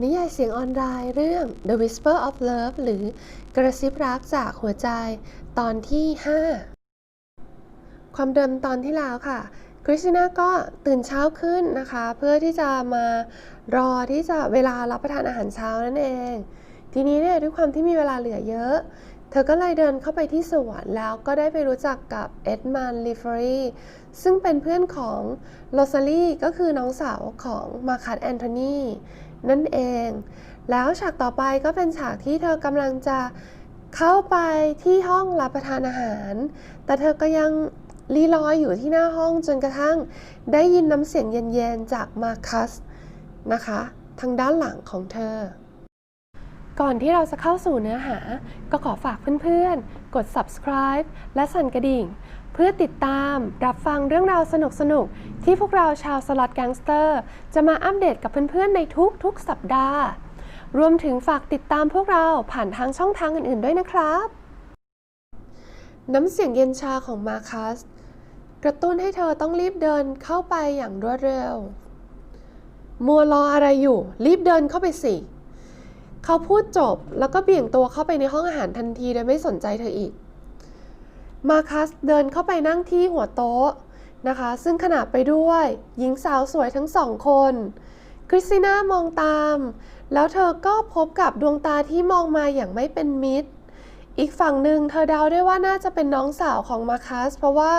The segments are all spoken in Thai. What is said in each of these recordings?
นิยายเสียงออนไลน์เรื่อง The Whisper of Love หรือกระซิบรักจากหัวใจ ตอนที่ 5 ความเดิมตอนที่แล้วค่ะ คริสติน่าก็ตื่นเช้าขึ้นนะคะ เพื่อที่จะมารอที่จะเวลารับประทานอาหารเช้านั่นเอง ทีนี้เนี่ยด้วยความที่มีเวลาเหลือเยอะ เธอก็เลยเดินเข้าไปที่สวนแล้วก็ได้ไปรู้จักกับเอ็ดมันลิฟรีซึ่งเป็นเพื่อนของโรซาลีก็คือน้องสาวของมาคัตแอนโทนีนั่นเอง แล้วฉากต่อไปก็เป็นฉากที่เธอกำลังจะเข้าไปที่ห้องรับประทานอาหาร แต่เธอก็ยังรีลอยอยู่ที่หน้าห้องจนกระทั่งได้ยินน้ำเสียงเย็นๆจากมาคัสนะคะ ทางด้านหลังของเธอ ก่อนที่เราจะเข้าสู่เนื้อหา ก็ขอฝากเพื่อนๆ กด subscribe และสั่นกระดิ่ง เพื่อติดตามรับฟังเรื่องราวสนุกๆ ที่พวกเราชาวสล็อตแก๊งสเตอร์ จะมาอัปเดตกับเพื่อนๆ ในทุกๆ สัปดาห์ รวมถึงฝากติดตามพวกเราผ่านทางช่องทางอื่นๆ ด้วยนะครับ น้ำเสียงเย็นชาของมาคัสกระตุ้นให้เธอต้องรีบเดินเข้าไปอย่างรวดเร็ว มัวรออะไรอยู่ รีบเดินเข้าไปสิ เขาพูดจบแล้วก็เบี่ยงตัวเข้าไปในห้องอาหารทันทีโดยไม่สนใจเธออีก มาคัสเดินเข้าไปนั่งที่หัวโต๊ะนะคะ ซึ่งขนาบไปด้วยหญิงสาวสวยทั้งสองคน คริสติน่ามองตาม แล้วเธอก็พบกับดวงตาที่มองมาอย่างไม่เป็นมิตร อีกฝั่งหนึ่งเธอเดาได้ว่าน่าจะเป็นน้องสาวของมาคัส เพราะว่า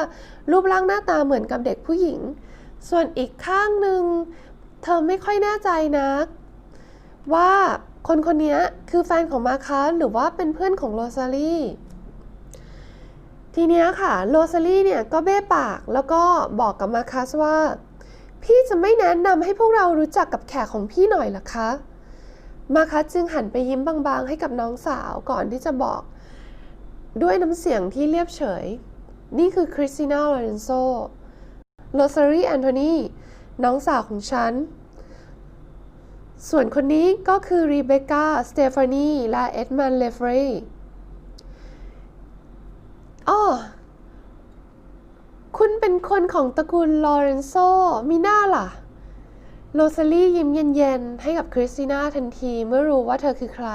รูปร่างหน้าตาเหมือนกับเด็กผู้หญิง ส่วนอีกข้างหนึ่งเธอไม่ค่อยแน่ใจนัก ว่า คนคนนี้คือแฟนของมาคัสหรือว่าเป็นเพื่อนของโรซาลีทีเนี้ยค่ะโรซาลีเนี่ยก็เบ้ปากแล้วก็บอกกับมาคัสว่า พี่จะไม่แนะนำให้พวกเรารู้จักกับแขกของพี่หน่อยหรอคะมาคัสจึงหันไปยิ้มบางๆ ให้กับน้องสาวก่อนที่จะบอก ด้วยน้ำเสียงที่เรียบเฉย นี่คือคริสติน่าโลเรนโซโรซารีแอนโทนีน้องสาวของฉัน ส่วนคนนี้ก็คือรีเบคก้าสเตฟานีและเอ็ดมันเลฟรย์อ้อคุณเป็นคนของตระกูลลอเรนโซมีหน้าล่ะ โรซาลี่ยิ้มเย็นๆ ให้กับคริสติน่าทันทีเมื่อรู้ว่าเธอคือใคร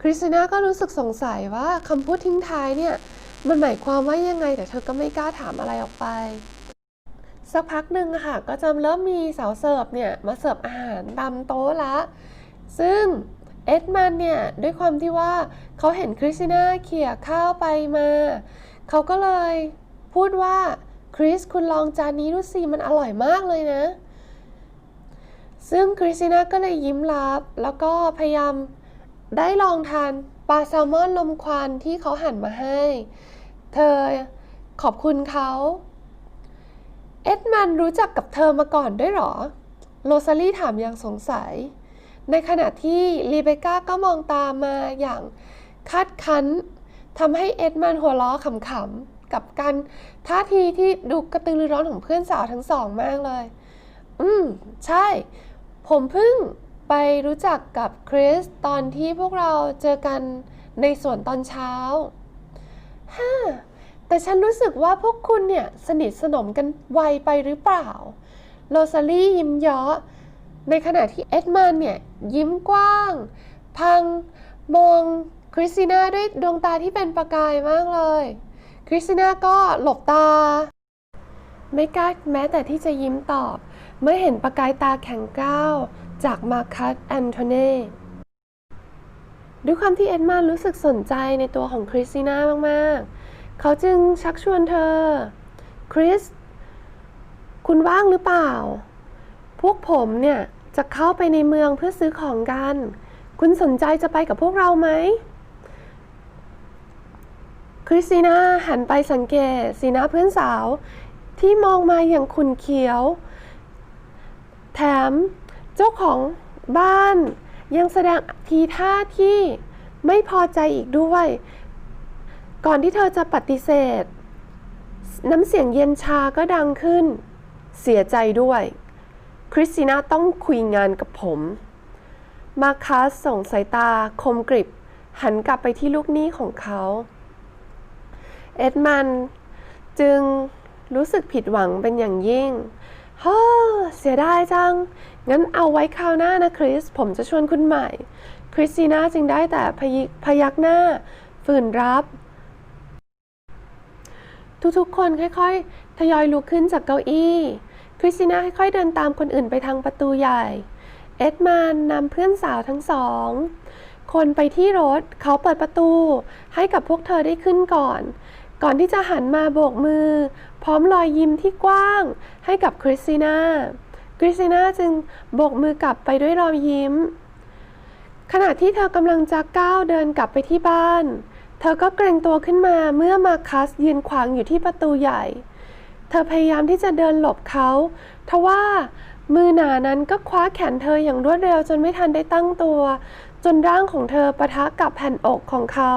คริสติน่าก็รู้สึกสงสัยว่าคำพูดทิ้งท้ายเนี่ย มันหมายความว่ายังไงแต่เธอก็ไม่กล้าถามอะไรออกไป สักพักหนึ่งค่ะ ก็จะเริ่มมีสาวเสิร์ฟเนี่ยมาเสิร์ฟอาหารตามโต๊ะละ ซึ่งเอ็ดมันเนี่ยด้วยความที่ว่าเขาเห็นคริสติน่าเขี่ยข้าวไปมา เขาก็เลยพูดว่าคริสคุณลองจานนี้ดูสิมันอร่อยมากเลยนะ ซึ่งคริสติน่าก็เลยยิ้มรับ แล้วก็พยายามได้ลองทานปลาแซลมอนลมควันที่เขาหั่นมาให้ เธอขอบคุณเขา เอ็ดมันรู้จักกับเธอมาก่อนด้วยหรอ โรซาลี่ถามอย่างสงสัย ในขณะที่รีเบก้าก็มองตามมาอย่างคาดคั้นทำให้เอ็ดมันหัวเราะขำๆ กับการท่าทีที่ดูกระตือรือร้นของเพื่อนสาวทั้งสองมากเลย อืม ใช่ ผมเพิ่งไปรู้จักกับคริสตอนที่พวกเราเจอกันในสวนตอนเช้าฮ่า แต่ฉันรู้สึกว่าพวกคุณเนี่ยสนิทสนมกันไวไปหรือเปล่า โรซาลี่ยิ้มเยาะ ในขณะที่เอ็ดมันเนี่ยยิ้มกว้าง พังมองคริสติน่าด้วยดวงตาที่เป็นประกายมากเลย คริสติน่าก็หลบตา ไม่กล้าแม้แต่ที่จะยิ้มตอบ เมื่อเห็นประกายตาแข็งกร้าวจากมาคัสแอนโทเน่ด้วยความที่เอ็ดมันรู้สึกสนใจในตัวของคริสติน่ามาก ๆ เขาจึงชักชวนเธอ คริส คุณว่างหรือเปล่า พวกผมเนี่ย จะเข้าไปในเมืองเพื่อซื้อของกัน คุณสนใจจะไปกับพวกเราไหม คริสติน่าหันไปสังเกตสีหน้าเพื่อนสาว ที่มองมาอย่างขุนเขียว แถมเจ้าของบ้านยังแสดงทีท่าที่ไม่พอใจอีกด้วย ก่อนที่เธอจะปฏิเสธ น้ำเสียงเย็นชาก็ดังขึ้น เสียใจด้วย คริสติน่าต้องคุยงานกับผม มาคัสส่งสายตาคมกริบ หันกลับไปที่ลูกหนี้ของเขา เอ็ดมันจึงรู้สึกผิดหวังเป็นอย่างยิ่งเฮ้อเสียดายจัง งั้นเอาไว้คราวหน้านะคริส ผมจะชวนคุณใหม่ คริสติน่าจึงได้แต่พยพยักหน้า ฝืนรับ ทุกๆ คนค่อยๆ ทยอยลุกขึ้นจากเก้าอี้ คริสติน่าค่อยๆ เดินตามคนอื่นไปทางประตูใหญ่ เอ็ดมานนำเพื่อนสาวทั้งสอง คนไปที่รถ เขาเปิดประตู ให้กับพวกเธอได้ขึ้นก่อน ก่อนที่จะหันมาโบกมือ พร้อมรอยยิ้มที่กว้าง ให้กับคริสติน่า คริสติน่าจึงโบกมือกลับไปด้วยรอยยิ้ม ขณะที่เธอกำลังจะก้าวเดินกลับไปที่บ้าน ธอก็เกรงตัวขึ้นมาเมื่อมาคัสยืนขวางอยู่ที่ประตูใหญ่ เธอพยายามที่จะเดินหลบเขา ทว่ามือหนานั้นก็คว้าแขนเธออย่างรวดเร็วจนไม่ทันได้ตั้งตัว จนร่างของเธอปะทะกับแผ่นอกของเขา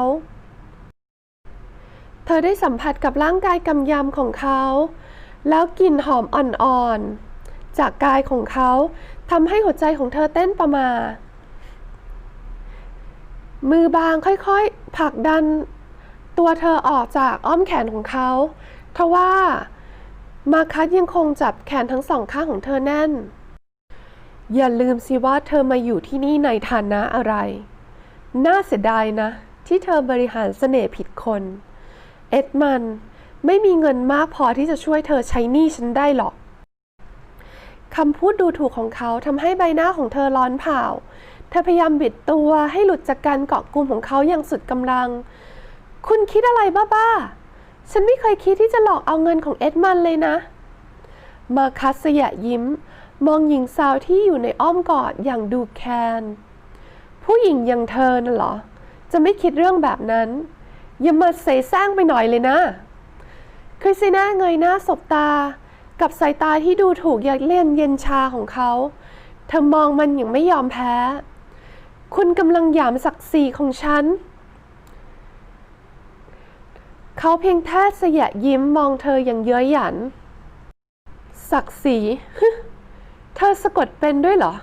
เธอได้สัมผัสกับร่างกายกำยำของเขา แล้วกลิ่นหอมอ่อนๆ จากกายของเขาทำให้หัวใจของเธอเต้นประมา มือบางค่อยๆผลักดันตัวเธอออกจากอ้อมแขนของเขาทว่ามาคัสยังคงจับแขนทั้งสองข้างของเธอแน่น อย่าลืมสิว่าเธอมาอยู่ที่นี่ในฐานะอะไร น่าเสียดายนะ ที่เธอบริหารเสน่ห์ผิดคน เอ็ดมันไม่มีเงินมากพอที่จะช่วยเธอใช้หนี้ฉันได้หรอกคำพูดดูถูกของเขาทำให้ใบหน้าของเธอร้อนเผา เธอพยายามบิดตัวให้หลุดจากการเกาะกลุ่มของเขาอย่างสุดกำลัง คุณคิดอะไรบ้าๆ ฉันไม่เคยคิดที่จะหลอกเอาเงินของเอ็ดมันเลยนะ มาคัสสยะยิ้ม มองหญิงสาวที่อยู่ในอ้อมกอดอย่างดูแคลนผู้หญิงอย่างเธอน่ะเหรอ จะไม่คิดเรื่องแบบนั้น อย่ามาเสแสร้งไปหน่อยเลยนะคริสติน่าเงยหน้าสบตา กับสายตาที่ดูถูกยักเล่นเย็นชาของเขา เธอมองมันอย่างไม่ยอมแพ้ คุณกำลังหยามศักดิ์ศรีของฉัน เขาเพียงแค่เสยะยิ้มมองเธออย่างเย้ยหยัน ศักดิ์ศรีเธอสะกดเป็นด้วยเหรอ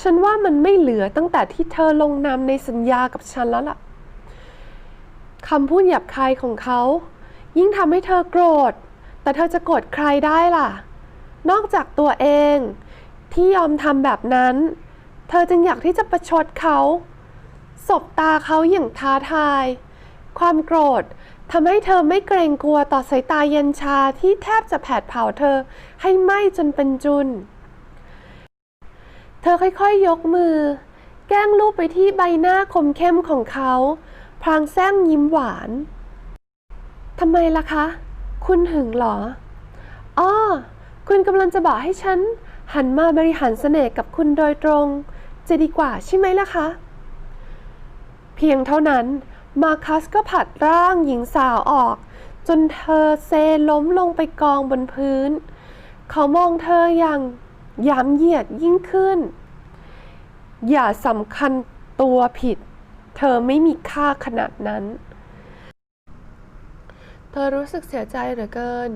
ฉันว่ามันไม่เหลือตั้งแต่ที่เธอลงนามในสัญญากับฉันแล้วล่ะคำพูดหยาบคายของเขา ยิ่งทำให้เธอโกรธ แต่เธอจะโกรธใครได้ล่ะ นอกจากตัวเอง ที่ยอมทำแบบนั้น เธอจึงอยากที่จะประชดเขา สบตาเขาอย่างท้าทาย ความโกรธทำให้เธอไม่เกรงกลัวต่อสายตาเย็นชาที่แทบจะแผดเผาเธอให้ไหม้จนเป็นจุน เธอค่อยๆยกมือ แกล้งลูบไปที่ใบหน้าคมเข้มของเขา พลางแซงยิ้มหวาน ทำไมล่ะคะ คุณหึงเหรอ อ้อ คุณกำลังจะบอกให้ฉัน หันมาบริหารเสน่ห์กับคุณโดยตรง จะดีกว่าใช่ไหมล่ะคะ เพียงเท่านั้นมาคัสก็ผลัดร่างหญิงสาวออก จนเธอเซล้มลงไปกองบนพื้น เขามองเธออย่างยามเหยียดยิ่งขึ้น อย่าสำคัญตัวผิด เธอไม่มีค่าขนาดนั้น เธอรู้สึกเสียใจเหลือเกิน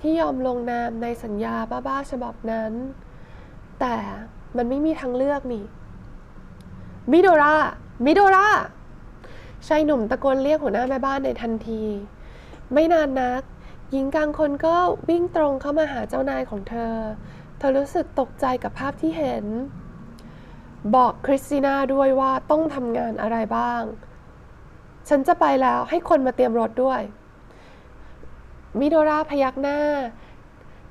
ที่ยอมลงนามในสัญญาบ้าๆฉบับนั้น แต่มันไม่มีทางเลือกนี่ มิโดรามิโดราชายหนุ่มตะโกนเรียกหัวหน้าแม่บ้านในทันที ไม่นานนัก หญิงกลางคนก็วิ่งตรงเข้ามาหาเจ้านายของเธอ เธอรู้สึกตกใจกับภาพที่เห็น บอกคริสติน่าด้วยว่าต้องทำงานอะไรบ้าง ฉันจะไปแล้วให้คนมาเตรียมรถด้วย มิโดราพยักหน้า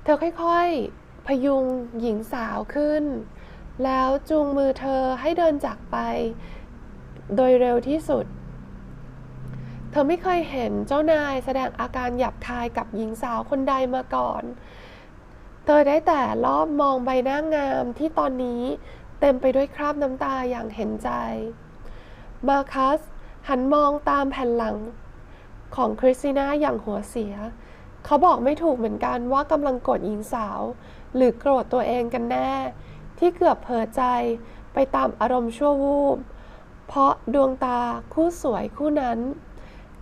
เธอค่อยๆ พยุงหญิงสาวขึ้น แล้วจูงมือเธอให้เดินจากไป โดยเร็วที่สุด เธอไม่เคยเห็นเจ้านายแสดงอาการหยาบคายกับหญิงสาวคนใดมาก่อน เธอได้แต่รอบมองใบหน้างามที่ตอนนี้เต็มไปด้วยคราบน้ำตาอย่างเห็นใจ มาคัสหันมองตามแผ่นหลังของคริสติน่าอย่างหัวเสีย เขาบอกไม่ถูกเหมือนกันว่ากำลังโกรธหญิงสาว หรือโกรธตัวเองกันแน่ ที่เกือบเผลอใจไปตามอารมณ์ชั่ววูบ เพราะดวงตาคู่สวยคู่นั้น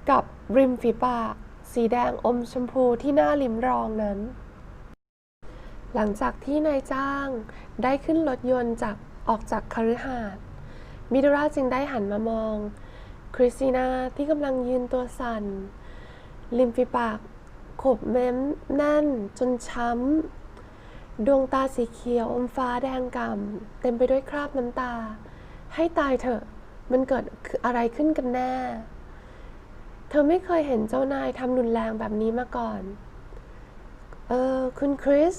กับริมฝีปาก สีแดงอมชมพูที่หน้าลิมรองนั้น หลังจากที่นายจ้างได้ขึ้นรถยนต์จากออกจากคฤหาสน์มิโดราจึงได้หันมามอง คริสติน่าที่กำลังยืนตัวสั่นริมฝีปากขบเม้มแน่นจนช้ำ ดวงตาสีเขียวอมฟ้าแดงก่ำเต็มไปด้วยคราบน้ำตา ให้ตายเถอะ มันเกิดอะไรขึ้นกันแน่ เธอไม่เคยเห็นเจ้านายทำรุนแรงแบบนี้มาก่อน เออ คุณคริส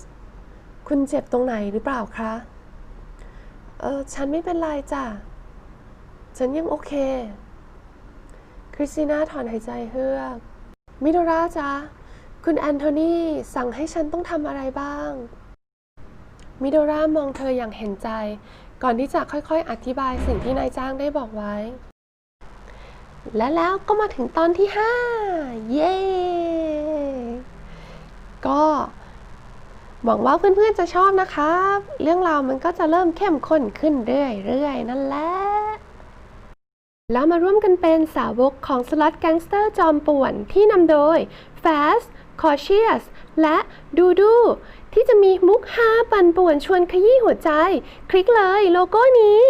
คุณเจ็บตรงไหนหรือเปล่าคะ เออ ฉันไม่เป็นไรจ้ะ ฉันยังโอเค คริสติน่าถอนหายใจเฮือก มิโดราจ๊ะคุณแอนโทนีสั่งให้ฉันต้องทำอะไรบ้าง มิโดรามองเธออย่างเห็นใจ ก่อนที่จะค่อยๆ อธิบายสิ่งที่นายจ้างได้บอกไว้ และแล้วก็มาถึงตอนที่ 5 เย้ ก็หวังว่าเพื่อนๆจะชอบนะครับ เรื่องราวมันก็จะเริ่มเข้มข้นขึ้นเรื่อยๆ นั่นแหละ แล้วมาร่วมกันเป็นสาวกของสล็อตแก๊งสเตอร์จอมป่วนที่นำโดย Fast Cautious และ ดูดู ที่จะมีมุกฮาปั่นป่วนชวนขยี้หัวใจ คลิกเลยโลโก้นี้